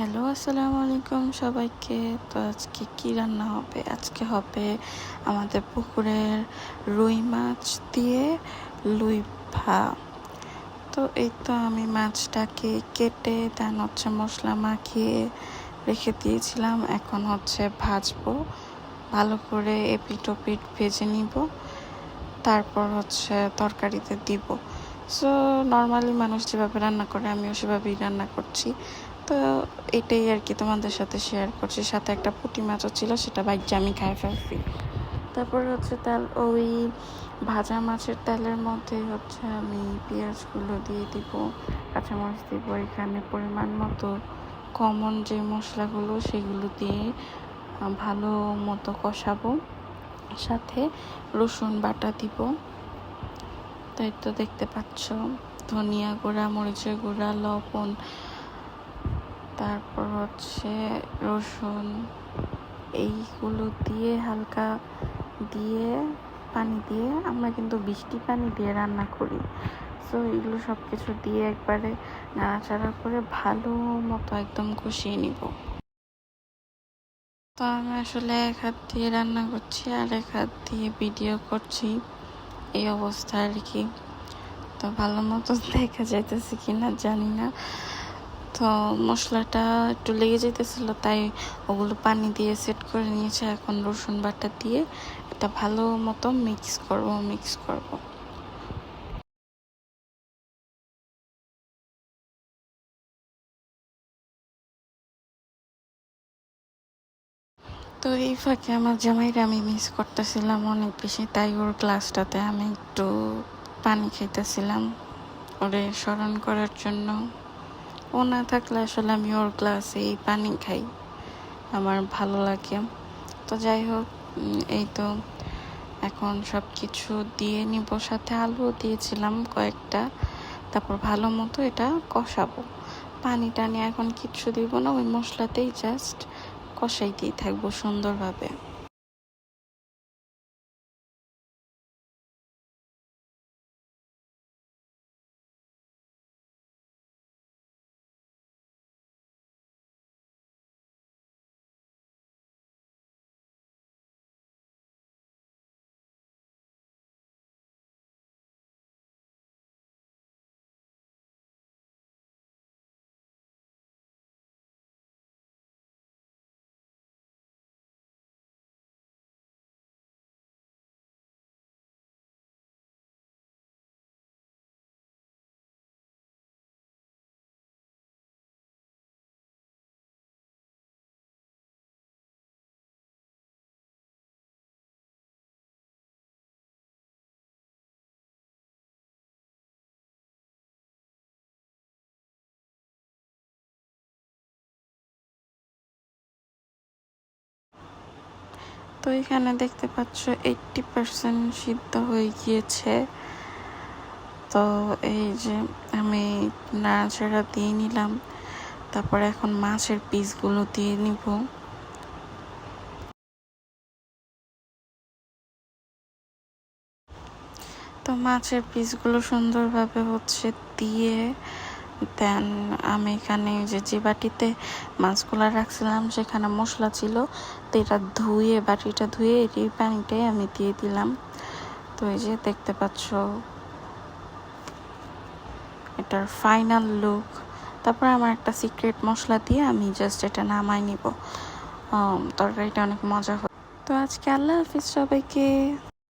Hello, আসসালামু আলাইকুম সবাইকে। তো আজকে কী রান্না হবে? আজকে হবে আমাদের পুকুরের রুই মাছ দিয়ে লুই ভা তো এই তো আমি মাছটাকে কেটে, দেন হচ্ছে মশলা মাখিয়ে রেখে দিয়েছিলাম। এখন হচ্ছে ভাজবো। ভালো করে এপিট ওপিট ভেজে নিব। তারপর হচ্ছে তরকারিতে দিব। সো নর্মালি মানুষ যেভাবে রান্না করে, আমিও সেভাবেই রান্না করছি। তো এটাই আর কি তোমাদের সাথে শেয়ার করছি। সাথে একটা পুঁটি মাছও ছিল, সেটা বাইকটা আমি খাই ফেলছি তারপর হচ্ছে তেল, ওই ভাজা মাছের তেলের মধ্যে হচ্ছে আমি পেঁয়াজগুলো দিয়ে দিব, কাঁচামরিচ দিব, এখানে পরিমাণ মতো কমন যে মশলাগুলো সেগুলো দিয়ে ভালো মতো কষাবো। সাথে রসুন বাটা দিব। তাই তো দেখতে পাচ্ছ, ধনিয়া গুঁড়া, মরিচের গুঁড়া, লবণ তারপর হচ্ছে রসুন এইগুলো দিয়ে হালকা দিয়ে পানি দিয়ে, আমরা কিন্তু বৃষ্টি পানি দিয়ে রান্না করি। সো এগুলো সব কিছু দিয়ে একবারে নাড়াচাড়া করে ভালো মতো একদম কষিয়ে নিব। তো আমি আসলে এক হাত দিয়ে রান্না করছি আর এক হাত দিয়ে ভিডিও করছি। এই অবস্থা আর কি। তো ভালো মতো দেখা যাইতেছে কিনা জানি না। তো মশলাটা একটু লেগে যেতেছিল তাই ওগুলো পানি দিয়ে সেট করে নিয়েছে। এখন রসুন বাটা দিয়ে এটা ভালো মতো মিক্স করব মিক্স করব। তো এই ফাঁকে আমার জামাইরা আমি মিস করতেছিলাম অনেক বেশি, তাই ওর ক্লাসটাতে আমি একটু পানি খাইতেছিলাম। ওরে স্মরণ করার জন্য। ও না থাকলে আসলে আমি ওর গ্লাসে এই পানি খাই। আমার ভালো লাগে। তো যাই হোক এই তো এখন সব কিছু দিয়ে নিব, সাথে আলু দিয়েছিলাম কয়েকটা। তারপর ভালো মতো এটা কষাবো। পানি টানি এখন কিচ্ছু দিব না, ওই মশলাতেই জাস্ট কষাইতেই থাকব সুন্দরভাবে। তো এখানে দেখতে পাচ্ছ এইটটি পার্সেন্ট সিদ্ধ হয়ে গিয়েছে। তো এই যে আমি নাড়াচাড়া দিয়ে নিলাম, তারপরে এখন মাছের পিসগুলো দিয়ে নিব। তো মাছের পিসগুলো সুন্দরভাবে হচ্ছে দিয়ে দেন আমি এখানে যে যে বাটিতে মাছগুলো রাখছিলাম, সেখানে মশলা ছিল, তো এটা ধুয়ে, বাটিটা ধুয়ে এই পানিটাই আমি দিয়ে দিলাম। তো এই যে দেখতে পাচ্ছ, এটার ফাইনাল লুক তারপর আমার একটা সিক্রেট মশলা দিয়ে আমি জাস্ট এটা নামাই নিব। তরকারিটা অনেক মজা হয় তো আজকে আল্লাহ হাফিজ সবাইকে।